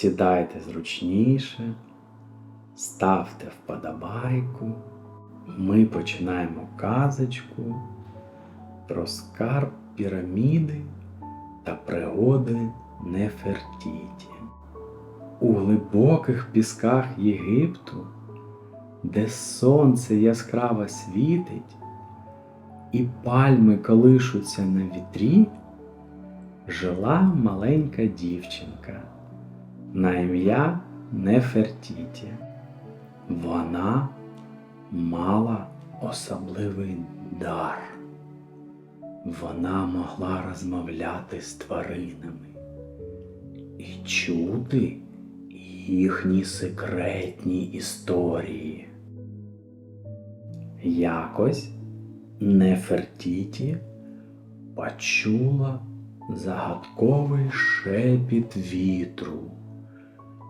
Сідайте зручніше, ставте вподобайку. Ми починаємо казочку про скарб піраміди та пригоди Нефертіті. У глибоких пісках Єгипту, де сонце яскраво світить, і пальми колишуться на вітрі, жила маленька дівчинка на ім'я Нефертіті. Вона мала особливий дар. Вона могла розмовляти з тваринами і чути їхні секретні історії. Якось Нефертіті почула загадковий шепіт вітру,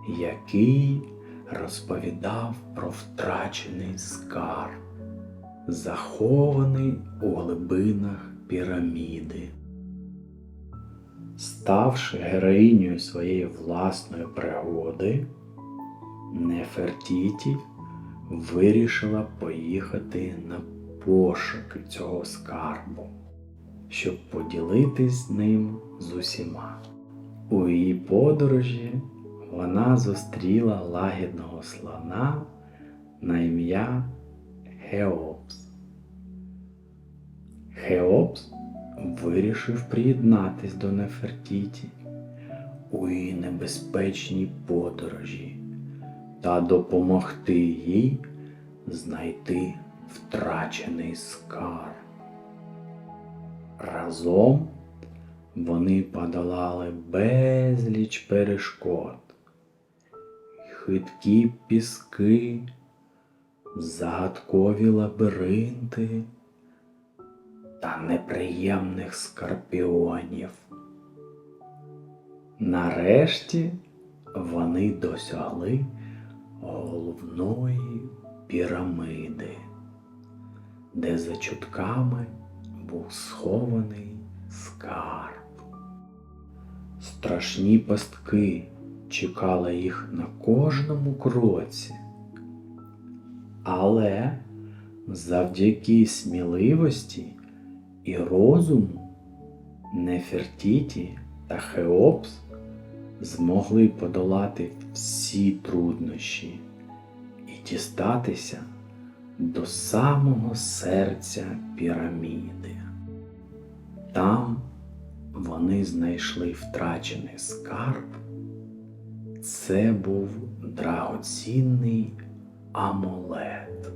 який розповідав про втрачений скарб, захований у глибинах піраміди. Ставши героїнею своєї власної пригоди, Нефертіті вирішила поїхати на пошуки цього скарбу, щоб поділитись ним з усіма. У її подорожі вона зустріла лагідного слона на ім'я Хеопс. Хеопс вирішив приєднатись до Нефертіті у її небезпечній подорожі та допомогти їй знайти втрачений скарб. Разом вони подолали безліч перешкод, хиткі піски, загадкові лабіринти та неприємних скорпіонів. Нарешті вони досягли головної пірамиди, де за чутками був схований скарб. Страшні пастки чекали їх на кожному кроці. Але завдяки сміливості і розуму Нефертіті та Хеопс змогли подолати всі труднощі і дістатися до самого серця піраміди. Там вони знайшли втрачений скарб. Це був драгоцінний амулет.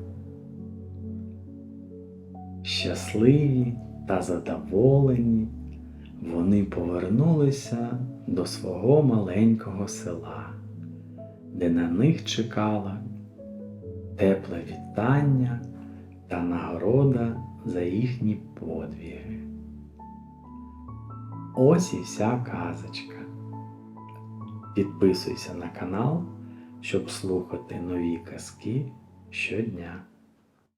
Щасливі та задоволені вони повернулися до свого маленького села, де на них чекала тепле вітання та нагорода за їхні подвіги. Ось і вся казочка. Підписуйся на канал, щоб слухати нові казки щодня.